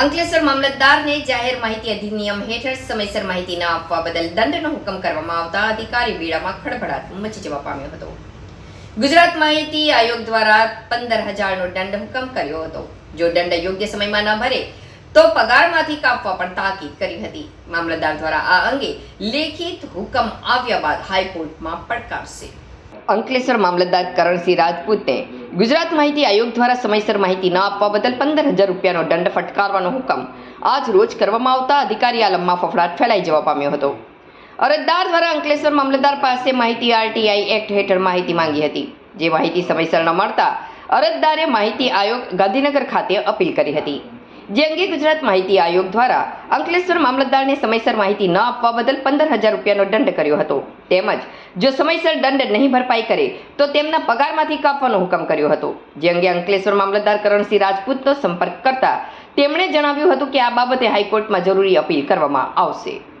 અંકલેશ્વર મામલતદારને જાહેર માહિતી અધિનિયમ હેઠળ સમયસર માહિતી ન આપવા બદલ દંડનો હુકમ કરવામાં આવતા અધિકારી વેળામાં ખળભળાટ મચી જવા પામ્યો હતો. ગુજરાત માહિતી આયોગ દ્વારા પંદર હજારનો દંડ હુકમ કર્યો હતો. જો દંડ યોગ્ય સમયમાં ન ભરે, તો પગારમાંથી કાપવા પણ તાકીદ કરી હતી. મામલતદાર દ્વારા આ અંગે લેખિત હુકમ આવ્યા બાદ હાઈકોર્ટમાં પડકારશે. અંકલેશ્વર મામલતદાર કરણસિંહ રાજપૂતે ગુજરાત માહિતી આયોગ દ્વારા સમયસર માહિતી ન આપવા બદલ પંદર હજાર રૂપિયાનો દંડ ફટકારવાનો હુકમ. આજ રોજ કરવામાં આવતા અધિકારી આલમમાં ફફડાટ ફેલાઈ જવા પામ્યો હતો. અરજદાર દ્વારા અંકલેશ્વર મામલતદાર પાસે માહિતી આરટીઆઈ એક્ટ હેઠળ માહિતી માંગી હતી. જે માહિતી સમયસર ન મળતા અરજદારે માહિતી આયોગ ગાંધીનગર ખાતે અપીલ કરી હતી. જે અંગે ગુજરાત માહિતી આયોગ દ્વારા અંકલેશ્વર મામલતદારને સમયસર માહિતી ન આપવા બદલ પંદર હજાર રૂપિયાનો દંડ કર્યો હતો. તેમજ, જો સમયસર દંડ નહીં ભરપાઈ કરે, તો તેમના પગારમાંથી કાપવાનો હુકમ કર્યો હતો. જે અંગે અંકલેશ્વર મામલતદાર કરણસિંહ રાજપૂતનો સંપર્ક કરતા તેમણે જણાવ્યું હતું કે આ બાબતે હાઈકોર્ટમાં જરૂરી અપીલ કરવામાં આવશે.